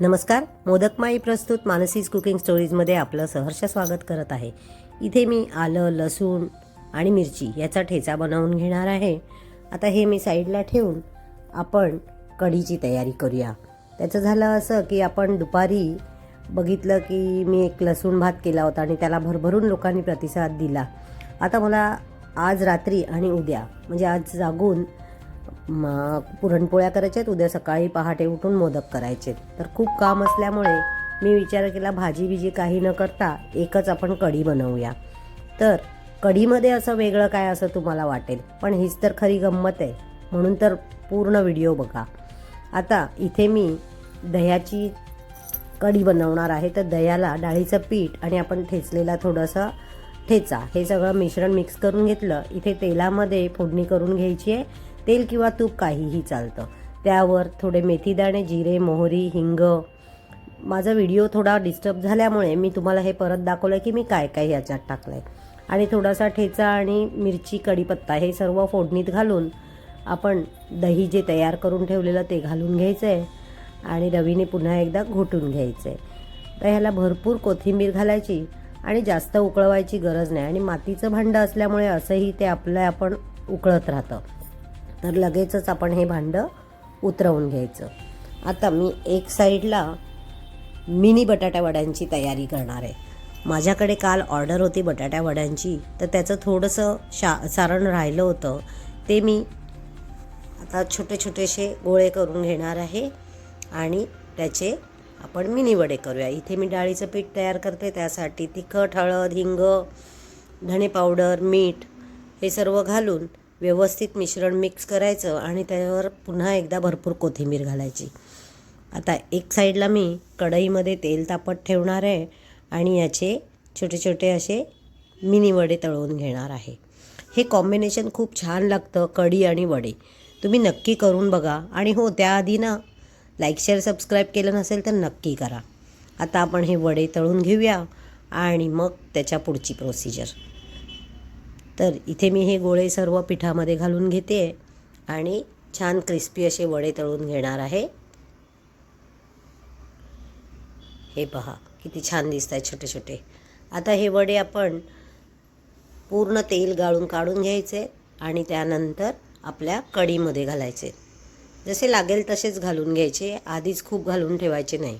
नमस्कार मोदकमाई प्रस्तुत मानसीज कुकिंग स्टोरीजमध्ये आपलं सहर्ष स्वागत करत आहे. इथे मी आलं लसूण आणि मिरची याचा ठेचा बनवून घेणार आहे. आता हे मी साईडला ठेवून आपण कढीची तयारी करूया. त्याचं झालं असं की आपण दुपारी बघितलं की मी एक लसूण भात केला होता आणि त्याला भरभरून लोकांनी प्रतिसाद दिला. आता मला आज रात्री आणि उद्या म्हणजे आज जागून मग पुरणपोळ्या करायच्या आहेत. उद्या सकाळी पहाटे उठून मोदक करायचे तर खूप काम असल्यामुळे मी विचार केला भाजी बिजी काही न करता एकच आपण कढी बनवूया. तर कढीमध्ये असं वेगळं काय असं तुम्हाला वाटेल? पण हीच तर खरी गंमत आहे. म्हणून तर पूर्ण व्हिडिओ बघा. आता इथे मी दह्याची कढी बनवणार आहे. तर दह्याला डाळीचं पीठ आणि आपण ठेचलेला थोडंसं ठेचा. हे सगळं मिश्रण मिक्स करून घेतलं. इथे तेलामध्ये फोडणी करून घ्यायची आहे. तेल किंवा तूप काहीही चालतं. त्यावर थोडे मेथीदाणे जिरे मोहरी हिंग. माझा व्हिडिओ थोडा डिस्टर्ब झाल्यामुळे मी तुम्हाला हे परत दाखवलं की मी काय काय याच्यात टाकलं आहे आणि थोडासा ठेचा आणि मिरची कढीपत्ता हे सर्व फोडणीत घालून आपण दही जे तयार करून ठेवलेलं ते घालून घ्यायचं आहे आणि रवीने पुन्हा एकदा घोटून घ्यायचं आहे तर ह्याला भरपूर कोथिंबीर घालायची आणि जास्त उकळवायची गरज नाही. आणि मातीचं भांडं असल्यामुळे असंही ते आपलं आपण उकळत राहतं. तर लगेचच आपण हे भांडं उतरवून घ्यायचं. आता मी एक साईडला मिनी बटाट्या वड्यांची तयारी करणार आहे. माझ्याकडे काल ऑर्डर होती बटाट्या वड्यांची तर त्याचं थोडंसं शा सारण राहिलं होतं. ते मी आता छोटे छोटेसे गोळे करून घेणार आहे आणि त्याचे आपण मिनी वडे करूया. इथे मी डाळीचं पीठ तयार करते त्यासाठी तिखट हळद हिंग धणे पावडर मीठ हे सर्व घालून व्यवस्थित मिश्रण मिक्स करायचं आणि त्यावर पुन्हा एकदा भरपूर कोथिंबीर घालायची. आता एक साईडला मी कढईमध्ये तेल तापत ठेवणार आहे आणि याचे छोटे छोटे असे मिनी वडे तळवून घेणार आहे. हे कॉम्बिनेशन खूप छान लागतं कढी आणि वडे. तुम्ही नक्की करून बघा आणि हो त्याआधी ना लाईक शेअर सबस्क्राईब केलं नसेल तर नक्की करा. आता आपण हे वडे तळून घेऊया आणि मग त्याच्या पुढची प्रोसिजर तर इथे मी हे गोळे सर्व पिठामध्ये घालून घेते आणि छान क्रिस्पी असे वडे तळून घेणार आहे. हे पहा किती छान दिसत आहेत छोटे छोटे. आता हे वडे आपण पूर्ण तेल गाळून काढून घ्यायचे आणि त्यानंतर आपल्या कढीमध्ये घालायचे. जसे लागेल तसेच घालून घ्यायचे आधीच खूप घालून ठेवायचे नाही.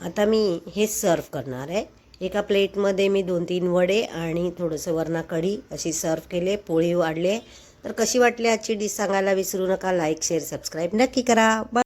आता मी हे सर्व करणार आहे. एका प्लेटमध्ये मी दोन तीन वडे आणि थोडंसं वरणा कढी अशी सर्व केले पोळी वाढले तर कशी वाटली आजची डिश सांगायला विसरू नका. लाईक शेअर सबस्क्राईब नक्की करा. बाय